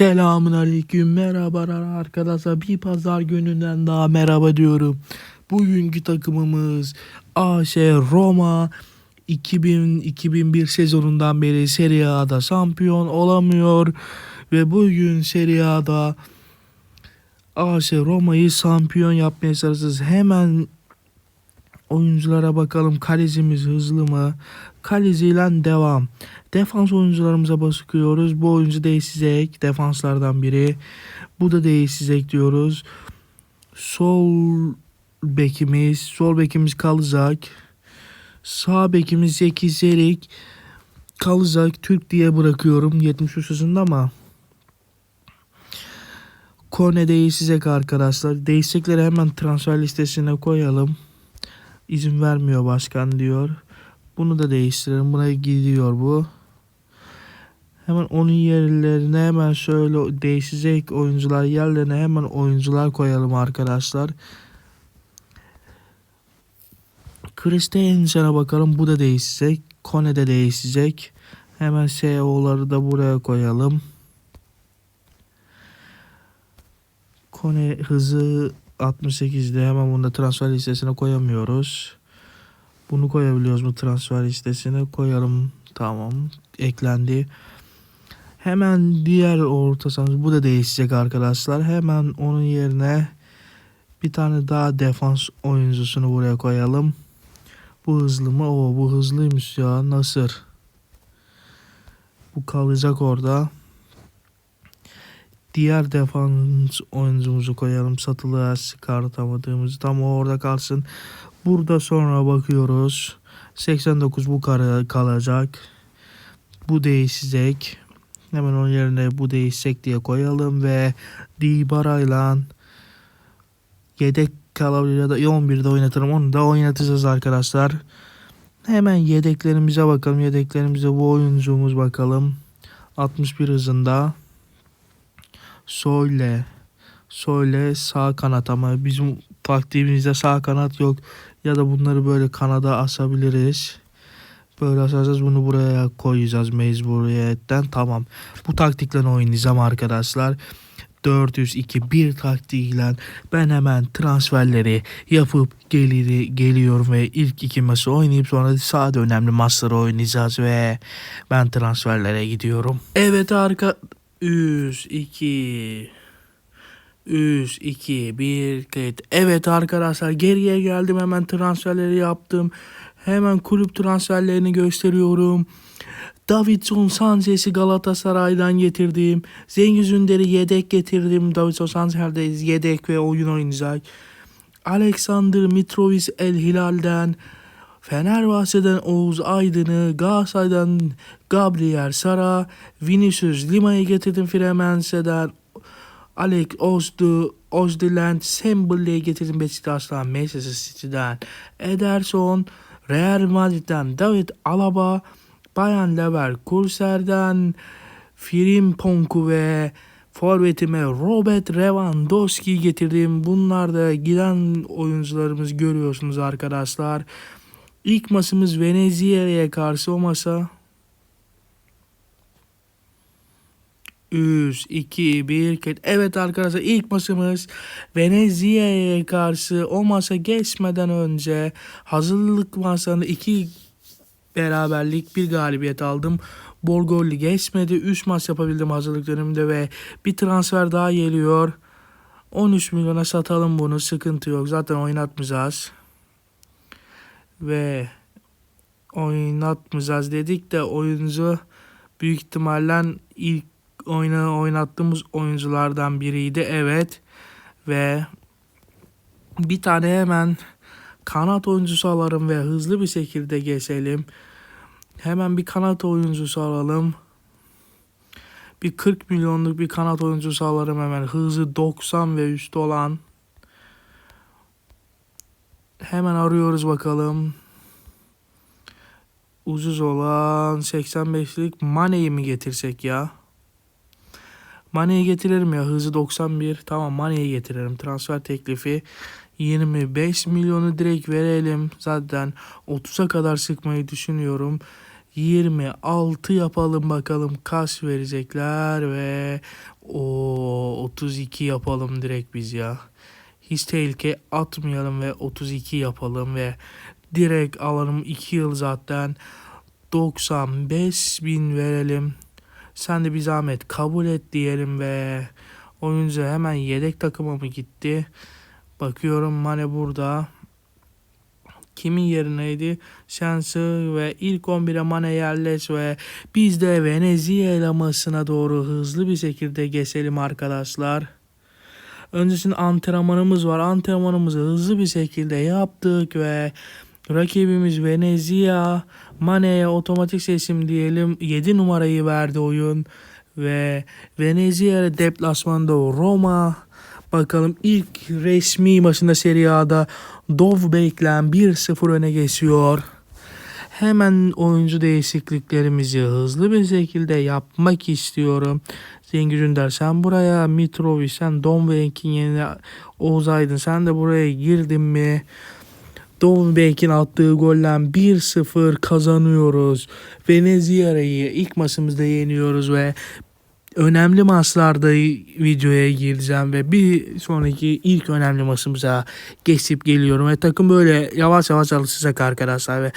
Selamun aleyküm merhabalar arkadaşlar bir pazar gününden daha merhaba diyorum. Bugünkü takımımız AŞ Roma 2000-2001 sezonundan beri Serie A'da şampiyon olamıyor ve bugün Serie A'da AŞ Roma'yı şampiyon yapmaya çalışacağız. Hemen oyunculara bakalım kalecimiz hızlı mı? Kaleciyle devam. Defans oyuncularımıza bakıyoruz. Bu oyuncu değişecek. Defanslardan biri. Bu da değişecek diyoruz. Sol bekimiz, sol bekimiz kalacak. Sağ bekimiz Zeki Zerik kalacak. Türk diye bırakıyorum 73 yaşında ama Kone değişecek arkadaşlar. Değişecekleri hemen transfer listesine koyalım. İzin vermiyor başkan diyor. Bunu da değiştirelim. Buna gidiyor bu. Hemen onun yerlerine hemen şöyle değişecek oyuncular yerlerine hemen oyuncular koyalım arkadaşlar. Christensen'e bakalım. Bu da değişecek. Kone de değişecek. Hemen CEO'ları da buraya koyalım. Kone hızı 68'de hemen bunu da transfer listesine koyamıyoruz. Bunu koyabiliyoruz mu transfer listesine koyalım. Tamam eklendi. Hemen diğer orta sahamız bu da değişecek arkadaşlar. Hemen onun yerine bir tane daha defans oyuncusunu buraya koyalım. Bu hızlı mı? Oo bu hızlıymış ya. Nasır. Bu kalacak orada. Diğer defans oyuncumuzu koyalım. Satılığa çıkartamadığımız tam orada kalsın. Burada sonra bakıyoruz. 89 bu kalacak. Bu değişecek. Hemen onun yerine bu değişecek diye koyalım ve Dybala ile yedek kalabilir ya da 11'de oynatırım. Onu da oynatacağız arkadaşlar. Hemen yedeklerimize bakalım. Yedeklerimize bu oyuncumuz bakalım. 61 hızında. Soyle. Soyle sağ kanat ama bizim taktiğimizde sağ kanat yok. Ya da bunları böyle kanada asabiliriz. Böyle asacağız bunu buraya koyacağız mecburiyetten. Tamam. Bu taktikle oynayacağım arkadaşlar. 402 taktiğiyle ben hemen transferleri yapıp gelir, geliyorum ve ilk iki maçı oynayıp sonra sağda önemli maçları oynayacağız ve ben transferlere gidiyorum. Evet arka 3 2 3 2 1 kayıt. Evet arkadaşlar geriye geldim hemen transferleri yaptım. Hemen kulüp transferlerini gösteriyorum. Davidson Sanchez'i Galatasaray'dan getirdim. Cengiz Ünder'i yedek getirdim. Davidson Sanchez'de yedek ve oyun oynayacak. Alexander Mitrovic El Hilal'den. Fenerbahçe'den Oğuz Aydın'ı, Galatasaray'dan Gabriel Sara, Vinicius Lima'yı getirdim Fremense'den. Alex Ozdu, Ozdiland, Sembol'e getirdim Beşiktaş'tan, Manchester City'den. Ederson, Real Madrid'den David Alaba, Bayan Leverkusen'den Frimpong'u ve forvetime Robert Lewandowski getirdim. Bunlar da giden oyuncularımız görüyorsunuz arkadaşlar. İlk maçımız Venezuela'ya karşı o masa 3, 2, 1. Evet arkadaşlar ilk maçımız Venezuela'ya karşı o masa geçmeden önce hazırlık masasında 2 beraberlik bir galibiyet aldım. Bol gollü geçmedi. 3 maç yapabildim hazırlık döneminde ve bir transfer daha geliyor. 13 milyona satalım bunu sıkıntı yok. Zaten oynatmayacağız. Ve oynatmayacağız dedik de oyuncu büyük ihtimalle ilk oyna oynattığımız oyunculardan biriydi. Evet. Ve bir tane hemen kanat oyuncusu alalım ve hızlı bir şekilde geçelim. Hemen bir kanat oyuncusu alalım. Bir 40 milyonluk bir kanat oyuncusu alalım hemen. Hızı 90 ve üstü olan. Hemen arıyoruz bakalım. Ucuz olan 85'lik Mane'yi mi getirsek ya? Mane'yi getirelim ya. Hızı 91. Tamam Mane'yi getirelim. Transfer teklifi 25 milyonu direkt verelim. Zaten 30'a kadar sıkmayı düşünüyorum. 26 yapalım bakalım kaç verecekler ve o 32 yapalım direkt biz ya. Hiç tehlike atmayalım ve 32 yapalım ve direkt alalım 2 yıl zaten 95 bin verelim. Sen de bir zahmet kabul et diyelim ve oyuncu hemen yedek takıma mı gitti? Bakıyorum Mane burada. Kimin yerineydi? Şansı ve ilk 11'e Mane yerleş ve biz de Venezuela maçına doğru hızlı bir şekilde geçelim arkadaşlar. Öncesinde antrenmanımız var. Antrenmanımızı hızlı bir şekilde yaptık ve rakibimiz Venezia Mane'ye otomatik seçim diyelim 7 numarayı verdi oyun ve Venezia deplasmanda Roma bakalım ilk resmi maçında Serie A'da Dovbek'len 1-0 öne geçiyor. Hemen oyuncu değişikliklerimizi hızlı bir şekilde yapmak istiyorum. Cengiz Ünder sen buraya, Mitrovic sen Dombeck'in yerine Oğuz Aydın sen de buraya girdin mi? Dombeck'in attığı golle 1-0 kazanıyoruz. Venezuela'yı ilk maçımızda yeniyoruz ve önemli maçlarda videoya gireceğim ve bir sonraki ilk önemli maçımıza geçip geliyorum ve takım böyle yavaş yavaş alışacak arkadaşlar ve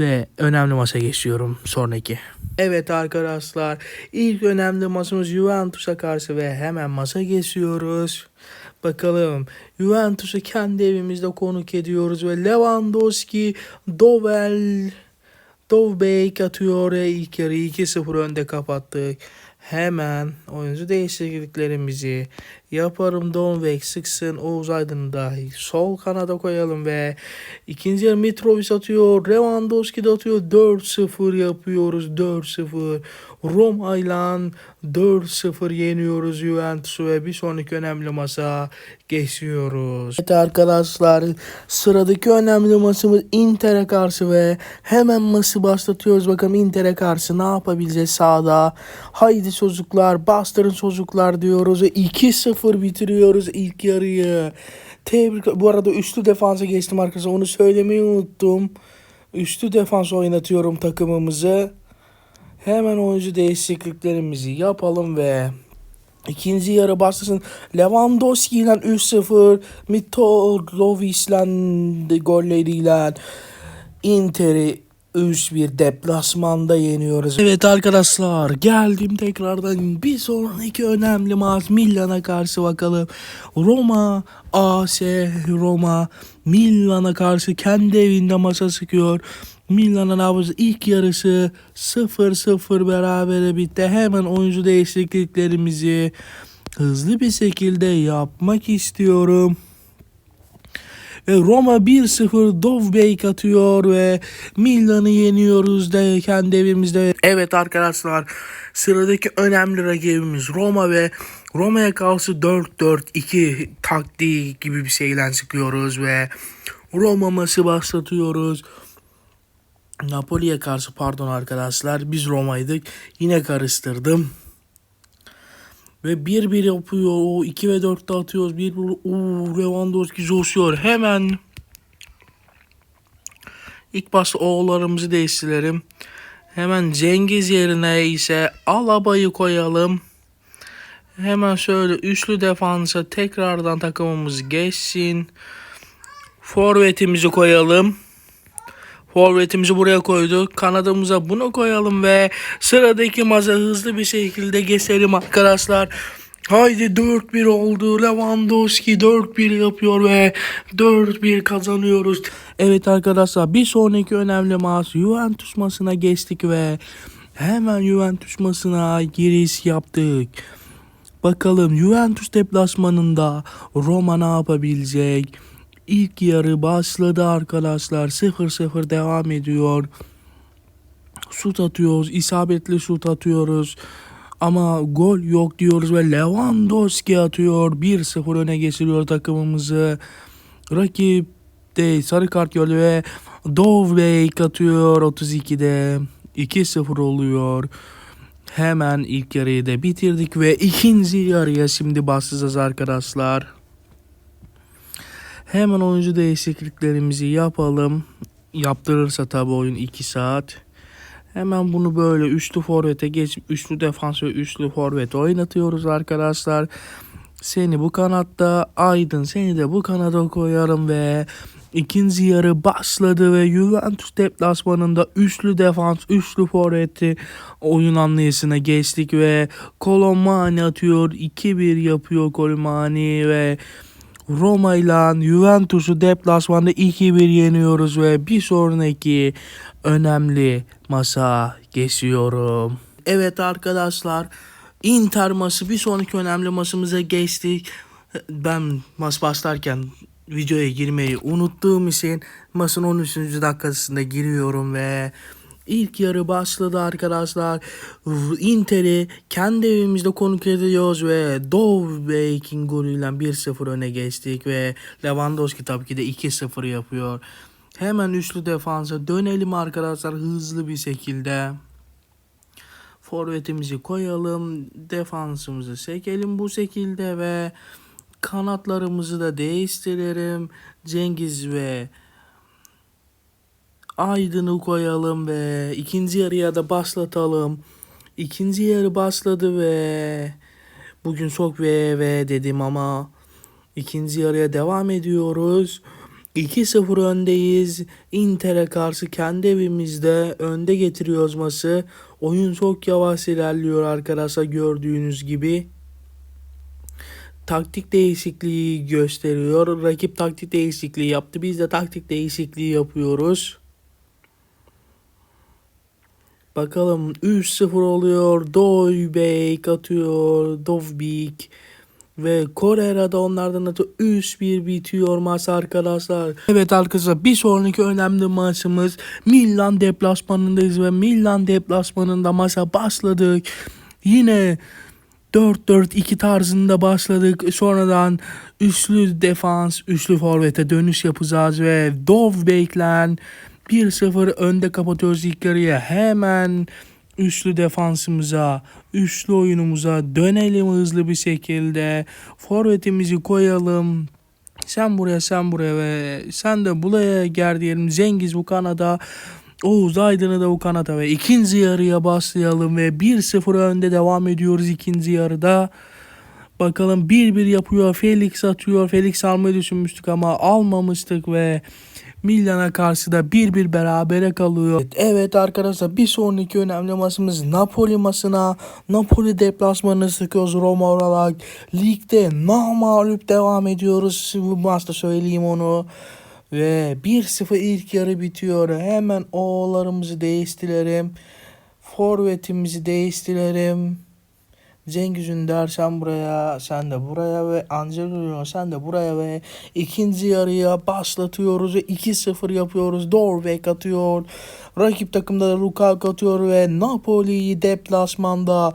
ve önemli maça geçiyorum sonraki. Evet arkadaşlar ilk önemli maçımız Juventus'a karşı ve hemen maça geçiyoruz. Bakalım Juventus'u kendi evimizde konuk ediyoruz ve Lewandowski, Dovel, Dovbek atıyor ve ilk yarı 2-0 önde kapattık. Hemen oyuncu değişikliklerimizi yaparım. Donvek sıksın. Oğuz Aydın'ı dahi sol kanada koyalım ve ikinci yarı Mitrovic atıyor. Lewandowski de atıyor. 4-0 yapıyoruz. 4-0. Roma ile 4-0 yeniyoruz Juventus'u ve bir sonraki önemli masa geçiyoruz. Evet arkadaşlar sıradaki önemli maçımız Inter'e karşı ve hemen maçı başlatıyoruz. Bakalım Inter'e karşı ne yapabileceğiz sahada. Haydi çocuklar bastırın çocuklar diyoruz ve 2-0 bitiriyoruz ilk yarıyı. Tebrik. Bu arada üçlü defansa geçtim arkadaşlar. Onu söylemeyi unuttum. Üçlü defans oynatıyorum takımımızı. Hemen oyuncu değişikliklerimizi yapalım ve ikinci yarı başlasın. Lewandowski ile 3-0, Mitrovic ile golleriyle Inter'i 3-1 deplasmanda yeniyoruz. Evet arkadaşlar geldim tekrardan bir sonraki önemli maç Milan'a karşı bakalım. Roma AS Roma Milan'a karşı kendi evinde maça sıkıyor. Milan'ın havuzı ilk yarısı 0-0 berabere bitti. Hemen oyuncu değişikliklerimizi hızlı bir şekilde yapmak istiyorum. Ve Roma 1-0 Dovbek atıyor ve Milan'ı yeniyoruz de kendi evimizde. Evet arkadaşlar sıradaki önemli rakibimiz Roma ve Roma'ya karşı 4-4-2 taktiği gibi bir şeyle çıkıyoruz ve Roma maçı başlatıyoruz. Napoli'ye karşı pardon arkadaşlar biz Roma'ydık. Yine karıştırdım. Ve 1-1 yapıyor. O 2 ve 4'te atıyoruz. 1-1. Uuu Lewandowski coşuyor. Hemen ilk başta oğullarımızı değiştirelim. Hemen Cengiz yerine ise Alaba'yı koyalım. Hemen şöyle üçlü defansa tekrardan takımımız geçsin. Forvetimizi koyalım. Forvetimizi buraya koyduk. Kanadımıza bunu koyalım ve sıradaki maça hızlı bir şekilde geçelim arkadaşlar. Haydi 4-1 oldu. Lewandowski 4-1 yapıyor ve 4-1 kazanıyoruz. Evet arkadaşlar bir sonraki önemli maç Juventus maçına geçtik ve hemen Juventus maçına giriş yaptık. Bakalım Juventus deplasmanında Roma ne yapabilecek? İlk yarı başladı arkadaşlar. 0-0 devam ediyor. Şut atıyoruz. isabetli şut atıyoruz. Ama gol yok diyoruz ve Lewandowski atıyor. 1-0 öne geçiriyor takımımızı. Rakip de sarı kart gördü ve Dovbek atıyor 32'de. 2-0 oluyor. Hemen ilk yarıyı da bitirdik ve ikinci yarıya şimdi başlayacağız arkadaşlar. Hemen oyuncu değişikliklerimizi yapalım. Yaptırırsa tabi oyun 2 saat. Hemen bunu böyle üçlü forvete geç, üçlü defans ve üçlü forvet oynatıyoruz arkadaşlar. Seni bu kanatta Aydın seni de bu kanada koyarım ve ikinci yarı başladı ve Juventus deplasmanında üçlü defans, üçlü forveti oyun anlayışına geçtik ve Colomani atıyor. 2-1 yapıyor Colomani ve Roma ile Juventus'u deplasmanda 2-1 yeniyoruz ve bir sonraki önemli masa geçiyorum. Evet arkadaşlar Inter maçı bir sonraki önemli maçımıza geçtik. Ben maç başlarken videoya girmeyi unuttuğum için maçın 13. dakikasında giriyorum ve ilk yarı başladı arkadaşlar. Inter'i kendi evimizde konuk ediyoruz ve Dovbek'in golüyle 1-0 öne geçtik ve Lewandowski tabii ki de 2-0 yapıyor. Hemen üçlü defansa dönelim arkadaşlar hızlı bir şekilde. Forvetimizi koyalım. Defansımızı sekelim bu şekilde ve kanatlarımızı da değiştirelim. Cengiz ve Aydın'ı koyalım ve ikinci yarıya da başlatalım. İkinci yarı başladı ve bugün çok ve ve dedim ama ikinci yarıya devam ediyoruz. 2-0 öndeyiz. Inter'e karşı kendi evimizde önde getiriyoruz maçı. Oyun çok yavaş ilerliyor arkadaşlar gördüğünüz gibi. Taktik değişikliği gösteriyor. Rakip taktik değişikliği yaptı. Biz de taktik değişikliği yapıyoruz. Bakalım 3-0 oluyor. Doybek atıyor. Dovbik. Ve Korera da onlardan atıyor. 3-1 bitiyor maç arkadaşlar. Evet arkadaşlar bir sonraki önemli maçımız Milan deplasmanındayız ve Milan deplasmanında maça başladık. Yine 4-4-2 tarzında başladık. Sonradan üçlü defans, üçlü forvete dönüş yapacağız ve Dovbek'le 1-0 önde kapatıyoruz ilk yarıya. Hemen üçlü defansımıza, üçlü oyunumuza dönelim hızlı bir şekilde. Forvetimizi koyalım. Sen buraya sen buraya ve sen de buraya gel diyelim. Cengiz bu kanada. Oğuz Aydın'ı da bu kanata ve ikinci yarıya başlayalım ve 1-0 önde devam ediyoruz ikinci yarıda. Bakalım 1-1 yapıyor. Felix atıyor. Felix almayı düşünmüştük ama almamıştık ve Milan'a karşı da 1-1 berabere kalıyor. Evet arkadaşlar bir sonraki önemli maçımız Napoli maçına. Napoli deplasmanını sıkıyoruz Roma olarak. Ligde namalup devam ediyoruz. Bu maçta söyleyeyim onu. Ve 1-0 ilk yarı bitiyor. Hemen oğullarımızı değiştirelim. Forvetimizi değiştirelim. Cengiz Ünder sen buraya, sen de buraya ve Angelo sen de buraya ve ikinci yarıya başlatıyoruz ve 2-0 yapıyoruz. Dorbeck atıyor. Rakip takımda da Lukaku atıyor ve Napoli'yi deplasmanda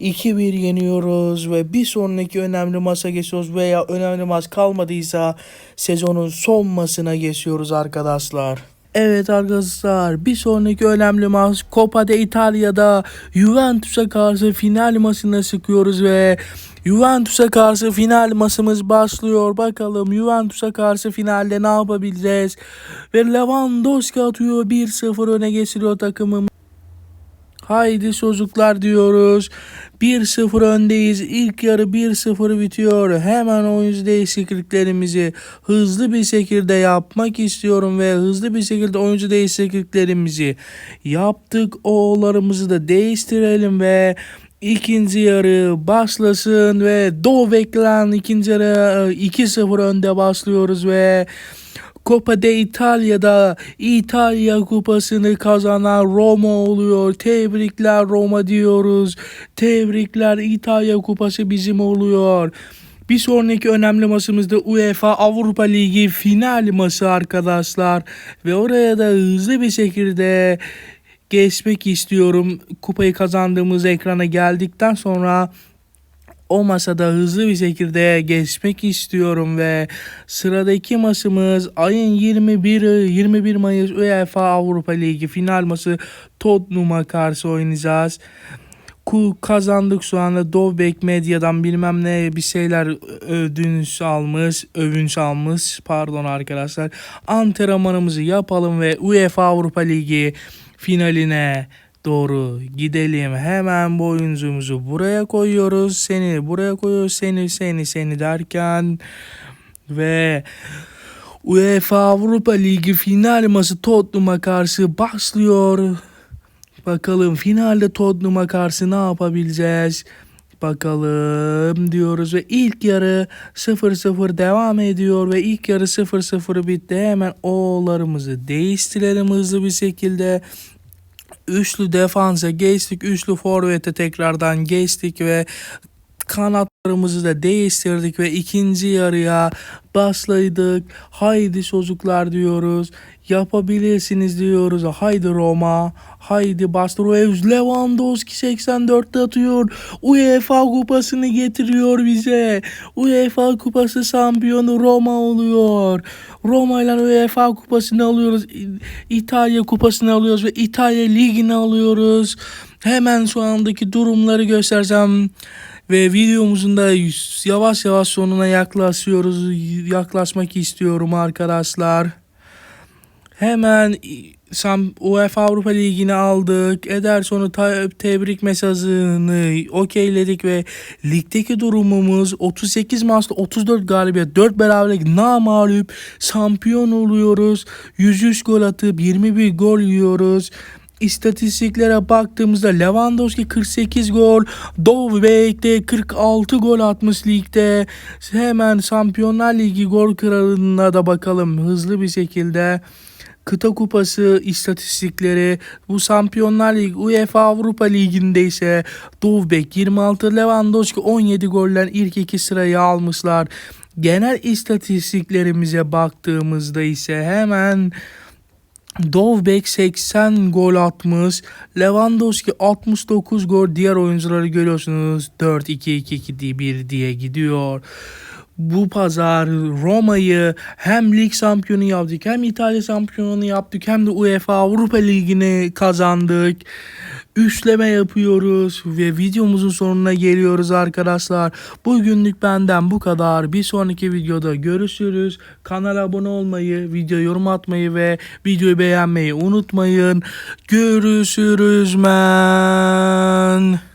2-1 yeniyoruz ve bir sonraki önemli maça geçiyoruz veya önemli maç kalmadıysa sezonun son maçına geçiyoruz arkadaşlar. Evet arkadaşlar bir sonraki önemli maç Coppa de İtalya'da Juventus'a karşı final maçına sıkıyoruz ve Juventus'a karşı final maçımız başlıyor. Bakalım Juventus'a karşı finalde ne yapabileceğiz? Ve Lewandowski atıyor 1-0 öne geçiriyor takımım. Haydi çocuklar diyoruz. 1-0 öndeyiz. İlk yarı 1-0 bitiyor. Hemen oyuncu değişikliklerimizi hızlı bir şekilde yapmak istiyorum ve hızlı bir şekilde oyuncu değişikliklerimizi yaptık. Oğullarımızı da değiştirelim ve ikinci yarı başlasın ve Dovek'le ikinci yarı 2-0 önde başlıyoruz ve Coppa de İtalya'da İtalya kupasını kazanan Roma oluyor. Tebrikler Roma diyoruz. Tebrikler İtalya kupası bizim oluyor. Bir sonraki önemli maçımızda UEFA Avrupa Ligi final maçı arkadaşlar. Ve oraya da hızlı bir şekilde geçmek istiyorum. Kupayı kazandığımız ekrana geldikten sonra o masada hızlı bir şekilde geçmek istiyorum ve sıradaki maçımız ayın 21 21 Mayıs UEFA Avrupa Ligi final maçı Tottenham'a karşı oynayacağız. Kazandık şu anda Dovbek Medya'dan bilmem ne bir şeyler ödünç almış, övünç almış pardon arkadaşlar. Antrenmanımızı yapalım ve UEFA Avrupa Ligi finaline doğru gidelim. Hemen bu oyuncumuzu buraya koyuyoruz. Seni buraya koyuyoruz. Seni seni seni derken ve UEFA Avrupa Ligi final maçı Tottenham'a karşı başlıyor. Bakalım finalde Tottenham'a karşı ne yapabileceğiz? Bakalım diyoruz ve ilk yarı 0-0 devam ediyor ve ilk yarı 0-0 bitti. Hemen oğullarımızı değiştirelim hızlı bir şekilde. Üçlü defansa geçtik. Üçlü forvete tekrardan geçtik ve kanatlarımızı da değiştirdik ve ikinci yarıya başladık. Haydi çocuklar diyoruz. Yapabilirsiniz diyoruz. Haydi Roma. Haydi Bastroevs Lewandowski 84'te atıyor. UEFA kupasını getiriyor bize. UEFA kupası şampiyonu Roma oluyor. Roma ile UEFA kupasını alıyoruz. İtalya kupasını alıyoruz ve İtalya ligini alıyoruz. Hemen şu andaki durumları göstersem ve videomuzun da yavaş yavaş sonuna yaklaşıyoruz. Yaklaşmak istiyorum arkadaşlar. Hemen Sam UEFA Avrupa Ligi'ni aldık. Ederson'u tebrik mesajını okeyledik ve ligdeki durumumuz 38 maçta 34 galibiyet 4 beraberlik namalüp şampiyon oluyoruz. 103 gol atıp 21 gol yiyoruz. İstatistiklere baktığımızda Lewandowski 48 gol, Dovbek de 46 gol atmış ligde. Hemen Şampiyonlar Ligi gol kralına da bakalım hızlı bir şekilde. Kıta Kupası istatistikleri bu Şampiyonlar Ligi UEFA Avrupa Ligi'nde ise Dovbek 26 Lewandowski 17 golden ilk iki sırayı almışlar. Genel istatistiklerimize baktığımızda ise hemen Dovbek 80 gol atmış. Lewandowski 69 gol. Diğer oyuncuları görüyorsunuz. 4-2-2-2-1 diye gidiyor. Bu pazar Roma'yı hem lig şampiyonu yaptık hem İtalya şampiyonu yaptık hem de UEFA Avrupa Ligi'ni kazandık. Üçleme yapıyoruz ve videomuzun sonuna geliyoruz arkadaşlar. Bugünlük benden bu kadar. Bir sonraki videoda görüşürüz. Kanala abone olmayı, video yorum atmayı ve videoyu beğenmeyi unutmayın. Görüşürüz men.